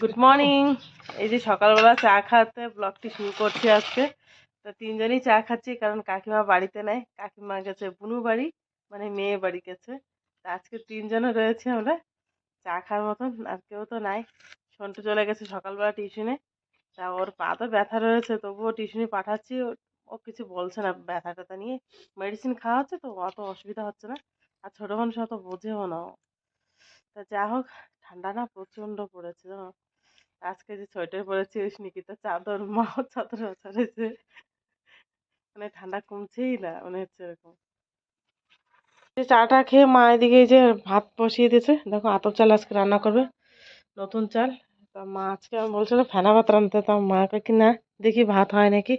Good morning এই যে সকালবেলা চা খাওয়াতে ব্লগটি শুরু করছি আজকে। তো তিনজনই চা খাচ্ছি, কারণ কাকিমা বাড়িতে নাই। কাকিমা গেছে বুনু বাড়ি মানে মেয়ে বাড়ি গেছে। তো আজকে তিনজনে রয়েছে আমরা। চা খাওয়ার মতন, আর কেউ তো নাই। সন্টু চলে গেছে সকালবেলা টিউশনে। তা ওর পা তো ব্যথা রয়েছে, তবুও টিউশনে পাঠাচ্ছি। ও- কিছু বলছে না ব্যথা ট্যাথা নিয়ে। মেডিসিন খাওয়া হচ্ছে তো, অত অসুবিধা হচ্ছে না। আর ছোটো মানুষ অত বোঝেও না। তা যা হোক ঠান্ডা না প্রচণ্ড পড়েছে আজকে যে সোয়েটার পরেছি ওই নিকিতা চাদর মাও চাদর ছাড়েছে মানে ঠান্ডা কমছেই না, মনে হচ্ছে এরকম। চাটা খেয়ে মা এদিকে যে ভাত বসিয়ে দিয়েছে। দেখো আতপ চাল আজকে রান্না করবে, নতুন চাল। তা মা আজকে আমি বলছিল ফেনা ভাত রাঁধতে তা মাকে কি না, দেখি ভাত হয় নাকি।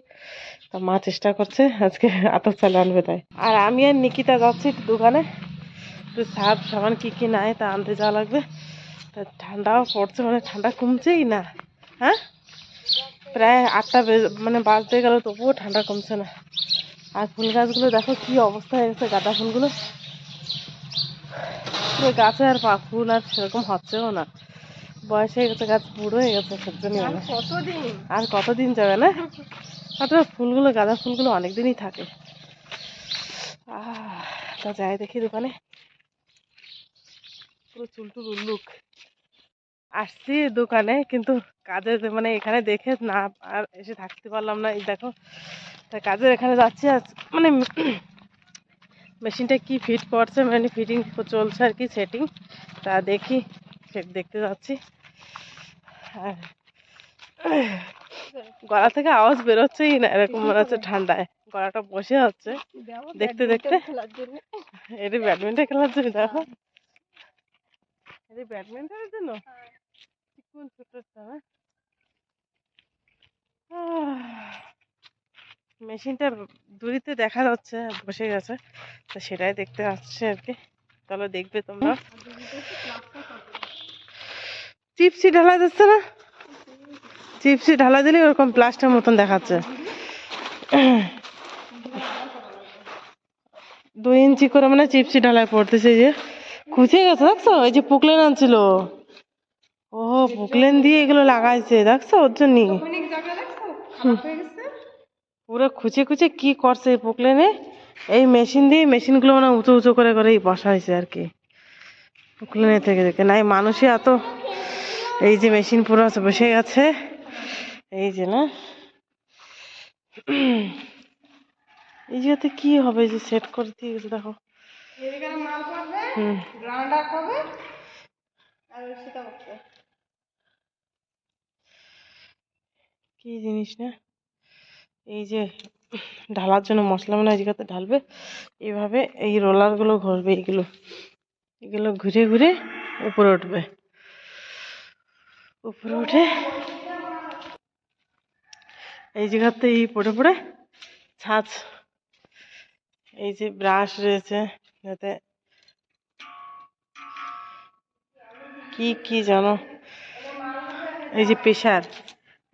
তা মা চেষ্টা করছে আজকে আতপ চাল রানবে তাই। আর আমি আর নিকিতা যাচ্ছি দোকানে। একটু সার্ফ সাবান কী কী নাই তা আনতে যাওয়া লাগবে। তা ঠান্ডাও পড়ছে মানে ঠান্ডা কমছেই না হ্যাঁ? প্রায় আটটা মানে বাজতে গেল তবুও ঠান্ডা কমছে না। আর ফুল গাছগুলো দেখো কি অবস্থা হয়ে গেছে গাঁদা ফুলগুলো। পুরো গাছে আর পা ফুল আর সেরকম হচ্ছেও না। বয়স হয়ে গেছে গাছ বুড়ো হয়ে গেছে সেজন্যই কতদিন? আর কতদিন যাবে না? মাত্র ফুলগুলো গাঁদা ফুলগুলো অনেকদিনই থাকে। আহ, তা যাই দেখি দোকানে। পুরো চুলটুল উল্লুক। আসছি দোকানে কিন্তু কাজের মানে এখানে দেখে না আর এসে থাকতে পারলাম না। এই দেখো তা কাজের এখানে যাচ্ছি আজ মানে মেশিনটা কি ফিট করছে মানে ফিটিং চলছে আর কি সেটিং তা দেখি সে দেখতে যাচ্ছি। আর গলা থেকে আওয়াজ বেরোচ্ছেই না এরকম মনে হচ্ছে ঠান্ডায়। গলাটা বসে হচ্ছে দেখতে দেখতে। এটি ব্যাডমিন্টন খেলার জন্য দেখো। এটি ব্যাডমিন্টনের জন্য? কোন ছোটটা মেশিনটা দূরিতে দেখা যাচ্ছে, বসে গেছে। তো সেটাই দেখতে আসছে আর কি। তাহলে দেখবে তোমরা। চিপসি ঢালা যাচ্ছে না? চিপসি ঢালা দিলে ওরকম প্লাস্টার মতন দেখাচ্ছে। দুই ইঞ্চি করে মানে চিপসি ঢালায় পড়তেছে যে। খুঁজে গেছে, দেখছ? এই যে পুকলেন আনছিল। ও পুকলেন দিয়ে এগুলো লাগাইছে দেখছ ওর জন্যই পুরো খুঁজে খুঁজে কি করছে এই পুকলেনে এই মেশিন দিয়ে মেশিনগুলো মানে উঁচু উঁচু করে করে বসা হয়েছে আর কি। পুকলেনে থেকে থেকে নাই মানুষই এত এই যে মেশিন পুরো বসে গেছে। এই যে না। এই জায়গাতে কি হবে যে সেট করে দিয়ে গেছে দেখো। হুম। গ্রাউন্ডার করবে আর সেটা করছে কি জিনিস না এই যে ঢালার জন্য মশলা মনে হয় জায়গাতে ঢালবে এইভাবে এই রোলারগুলো ঘুরবে এইগুলো এগুলো ঘুরে ঘুরে উপরে উঠবে। উপরে উঠে এই জায়গাতে এই পড়ে পড়ে ছাঁচ এই যে ব্রাশ রয়েছে যাতে কি কি জানো? এই যে প্রেশার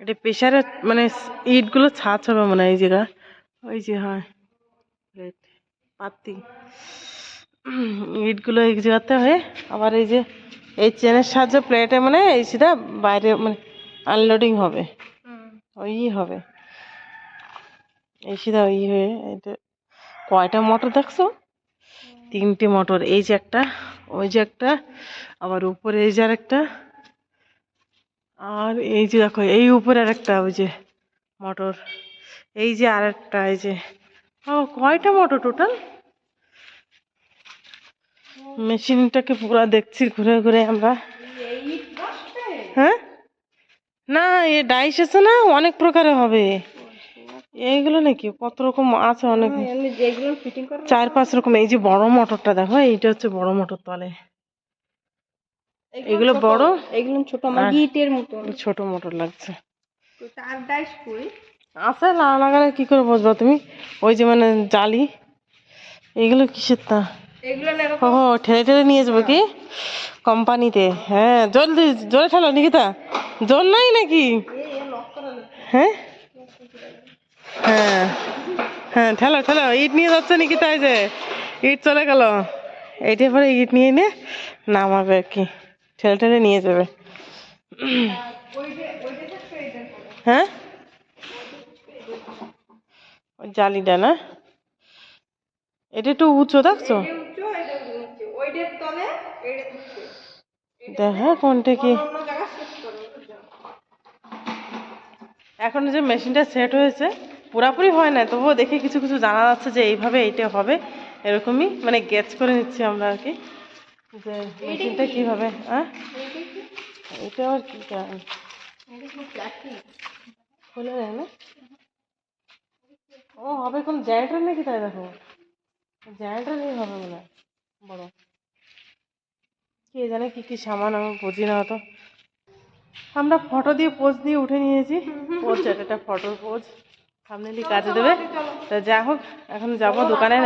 এটা প্রেশারে মানে ইটগুলো ছাঁচ হবে মনে হয় এই জায়গা। ওই যে হয়। প্লেট পাতি। ইটগুলো এই জায়গাতে হয়ে আবার এই যে এই চেনের সাহায্যে প্লেটে মানে এই সিধা বাইরে মানে আনলোডিং হবে। ওই হবে। এই সিধা ওই হয়ে এটা কয়টা মোটর দেখছ? তিনটে মোটর। এই যে একটা ওই যে একটা আবার উপরে এই যে আর একটা আর এই যে দেখো এই উপরে আর একটা ওই যে মোটর এই যে আর একটা এই যে ও কয়টা মোটর টোটাল মেশিনটাকে পুরো দেখছি ঘুরে ঘুরে আমরা। হ্যাঁ? না এ ডাইস আছে না অনেক প্রকারে হবে। এইগুলো নাকি কত রকম আছে অনেক। করে চার পাঁচ রকম এই যে বড় মোটরটা দেখো এইটা হচ্ছে বড় মোটর তলে। এগুলো বড়? এগুলো ছোট আমার গিটের মতো ছোট মোটর লাগছে। তো তার ডাইস কই? আছে না লাগালে কি করে বুঝবা তুমি? ওই যে মানে জালি। এগুলো কিসের তা? ও ঠেলে ঠেলে নিয়ে যাব কি? কোম্পানিতে। হ্যাঁ জলদি জোরে ঠেলো নিকিতা। জল নাই নাকি? হ্যাঁ? হ্যাঁ হ্যাঁ ঠেলো ঠেলো ইট নিয়ে যাচ্ছে নিকিতা এই যে। ইট চলে গেল। এইটা পরে ইট নিয়ে নিয়ে নামাবে আর কি। ঠেলে ঠেলে নিয়ে যাবে। হ্যাঁ? জালিটা না? এটা একটু উঁচু, দেখছ? দেখা কোনটা কি? এখন যে মেশিনটা সেট হয়েছে, পুরাপুরি হয় না তবুও দেখে কিছু কিছু জানা যাচ্ছে যে এইভাবে এইটা হবে, এরকমই মানে গেচ করে নিচ্ছি আমরা আর কি। যে মেশিনটা কীভাবে হ্যাঁ? এটা আর কি? কারণ খুলে না? ও হবে কোন জেনারেটর নাকি তাই দেখো? জেনারেটরই হবে মনে হয়। বড়। কে জানে কি কি সামান আমি বুঝি না অত। আমরা ফটো দিয়ে পোজ দিয়ে উঠে নিয়েছি। পোজ এটা ফটোর পোজ সামনে কাজে দেবে। তা যা হোক, এখন যাব দোকানে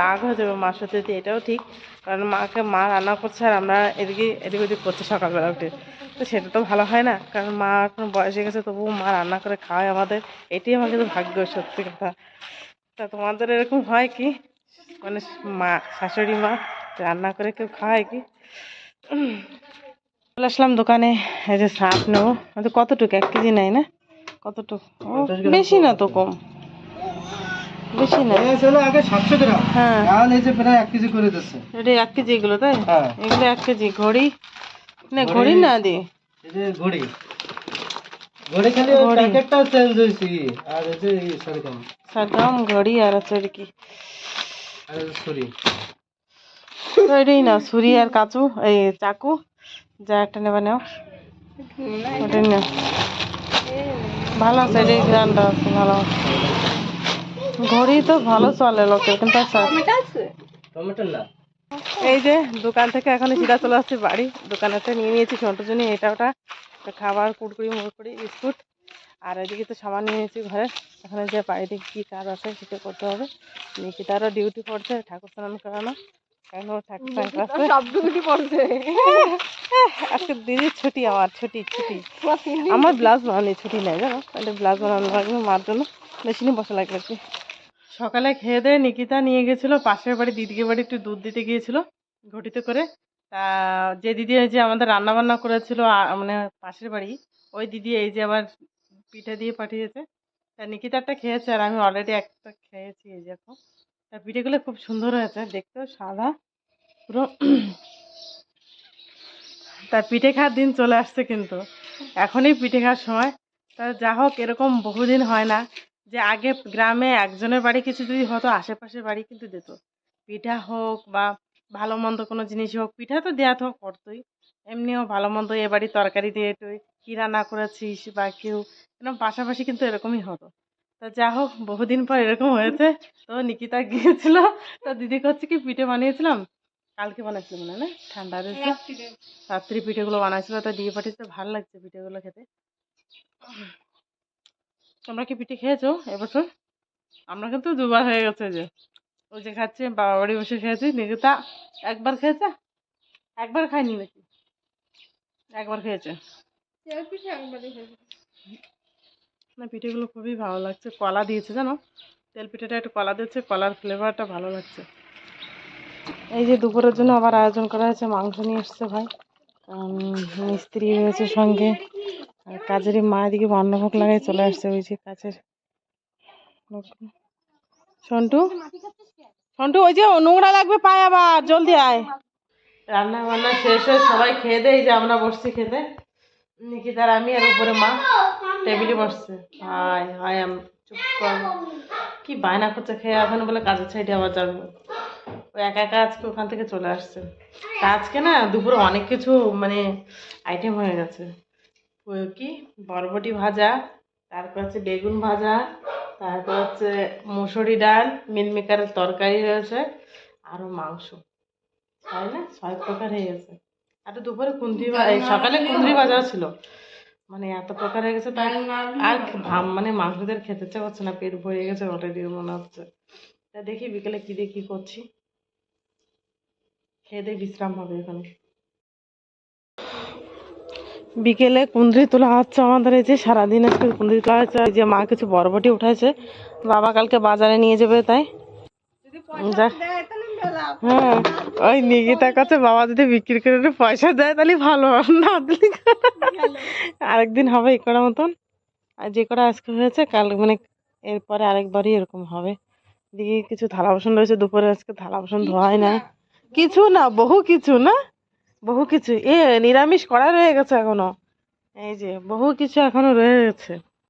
রাগ হয়ে যাবে মার সাথে এটাও ঠিক। কারণ মাকে, মা রান্না করছে আর আমরা এদিকে, এদিক ওদিক করছি সকালবেলা উঠে। তো সেটা তো ভালো হয় না, কারণ মা এখন বয়স হয়ে গেছে, তবুও মা রান্না করে খাওয়ায় আমাদের। এটাই আমার কিন্তু ভাগ্য, সত্যি কথা। তা তোমাদের এরকম হয় কি? মানে মা, শাশুড়ি মা রান্না করে কেউ খাওয়ায় কি। চলে আসলাম দোকানে, এই যে সাপ নেব। হয়তো কতটুকু, এক কেজি নেয় না? কতটুকু? বেশি না তো কম। বেশি না। আগে গ্রাম। হ্যাঁ। এখন এই যে প্রায় এক কেজি করে দিচ্ছে। এটা এক কেজি এগুলো তাই? হ্যাঁ। এগুলো এক কেজি। ঘড়ি? না ঘড়ি না দি। এই যে ঘড়ি। ঘড়ি খালি ওই ঘড়ি। প্যাকেটটা চেঞ্জ হয়েছে। আর এই যে এই সরকাম ঘড়ি আর আছে আর কি। আর ছুরি। তো এটাই না ছুরি আর কাচু এই চাকু। যা একটা নেবা নাও। ওটাই নাও। ভালো আছে এটাই গ্রান্ড আছে ভালো আছে। ঘড়ি তো ভালো চলে লোকের কিন্তু আর চলে- আছে? না। এই যে দোকান থেকে এখন সিধা চলে আসছি বাড়ি। দোকানেতে নিয়ে নিয়েছি সন্টুর জন্য এটা ওটা। খাবার কুড়কুড়ি মুড়কুড়ি বিস্কুট। আর এদিকে তো সামান নিয়ে নিয়েছি ঘরে। এখানে যে বাড়িতে কী কাজ আছে সেটা করতে হবে। নিকিতারও ডিউটি পড়ছে ঠাকুর স্নান করানো। স্নান সব দুটি পড়ছে। আজকে দিদির ছুটি আমার ছুটি ছুটি। আমার ব্লাউজ বানানি ছুটি নেই জানো? একটা ব্লাউজ বানানো লাগবে মার জন্য। মেশিনে বসা লাগবে আর সকালে খেয়ে দিয়ে নিকিতা নিয়ে গেছিল পাশের বাড়ি দিদিকে বাড়ি একটু দুধ দিতে গিয়েছিল ঘটিতে করে। তা যে দিদি এই যে আমাদের রান্না বান্না করেছিল মানে পাশের বাড়ি ওই দিদি এই যে আবার পিঠে দিয়ে পাঠিয়েছে। তা নিকিতারটা খেয়েছে আর আমি অলরেডি একটা খেয়েছি এই যে এখন। তা পিঠেগুলো খুব সুন্দর হয়েছে, দেখতেও সাদা। পুরো তার পিঠে খাওয়ার দিন চলে আসছে কিন্তু। এখনই পিঠে খাওয়ার সময়। তা যা হোক, এরকম বহুদিন হয় না যে আগে গ্রামে একজনের বাড়ি কিছু যদি হতো, আশেপাশের বাড়ি কিন্তু দিত। পিঠা হোক বা ভালো মন্দ কোনো জিনিস হোক, পিঠা তো দেওয়া তো করতোই। এমনিও ভালো মন্দ এ বাড়ি তরকারি দিয়ে তুই কী রান্না করেছিস বা কেউ, এরকম পাশাপাশি কিন্তু এরকমই হতো। তা যা হোক বহুদিন পর এরকম হয়েছে। তো নিকিতা গিয়েছিল তো দিদি করছে কি পিঠে বানিয়েছিলাম। কালকে বানাইছিল মনে না? ঠান্ডা দিয়েছে রাত্রি পিঠেগুলো বানাইছিল তো দিয়ে পাঠিয়েছে ভালো লাগছে পিঠেগুলো খেতে। তোমরা কি পিঠে খেয়েছো এবছর? আমরা কিন্তু দুবার হয়ে গেছে যে। ওই যে খাচ্ছি বাবা বাড়ি বসে খেয়েছি নিকিতা একবার খেয়েছে? একবার খাইনি নাকি? একবার খেয়েছে তেল পিঠে একবারে খেয়েছি। না পিঠেগুলো খুবই ভালো লাগছে। কলা দিয়েছে জানো? তেল পিঠেটা একটু কলা দিয়েছে, কলার ফ্লেভারটা ভালো লাগছে। এই যে দুপুরের জন্য আবার আয়োজন করা হয়েছে, মাংস নিয়ে এসছে ভাই। মিস্ত্রি রয়েছে সঙ্গে। আর কাজেরই মা এদিকে অন্নভোগ লাগাই চলে আসছে, ওই যে কাজের সন্টু? সন্টু, ওই যে নোংরা লাগবে, পায় আবার। জলদি আয়। রান্না বান্না শেষ হয়ে সবাই খেয়ে দেয় যে আমরা বসছি খেতে। নিকিতার আমি আর উপরে মা। টেবিলে বসছে। হাই হাই, আম, চুপ কর। কি বায়না করছে খেয়ে? এখন বলে কাজের সাইডে আবার যাবে। ও একা একা আজকে ওখান থেকে চলে আসছে। আজকে না দুপুরে অনেক কিছু মানে আইটেম হয়ে গেছে। কি? বরবটি ভাজা, তারপর হচ্ছে বেগুন ভাজা, তারপর হচ্ছে মুসুরি ডাল মিলমিকারের তরকারি রয়েছে আরও মাংস। তাই না? ছয় প্রকার হয়ে গেছে। আর দুপুরে এই সকালে কুন্দ্রি ভাজাও ছিল। মানে এত প্রকার হয়ে গেছে তাই আর ভাম মানে মাংসদের খেতে ইচ্ছা করছে না পেট ভরে গেছে অলরেডি মনে হচ্ছে। তা দেখি বিকেলে কি দিয়ে কি করছি। খেয়ে দিয়ে বিশ্রাম হবে এখন। বিকেলে কুন্দ্রি তোলা হচ্ছে আমাদের এই যে সারাদিন আজকে কুন্দ্রি তোলা হচ্ছে যে মা কিছু বরবটি উঠাইছে বাবা কালকে বাজারে নিয়ে যাবে তাই। যদি হ্যাঁ ওই নিকিতা কাছে বাবা যদি বিক্রি করে পয়সা দেয় তাহলে ভালো না দিলে আরেকদিন হবে এই করা মতন। আর যে কটা আজকে হয়েছে কাল মানে এরপরে আরেকবারই এরকম হবে। দিকে কিছু থালা বাসন রয়েছে দুপুরে আজকে থালা বাসন ধোয়াই না। কিছু না বহু কিছু না? বহু কিছু। এ নিরামিষ করা রয়ে গেছে এখনও। এই যে বহু কিছু এখনও রয়ে গেছে।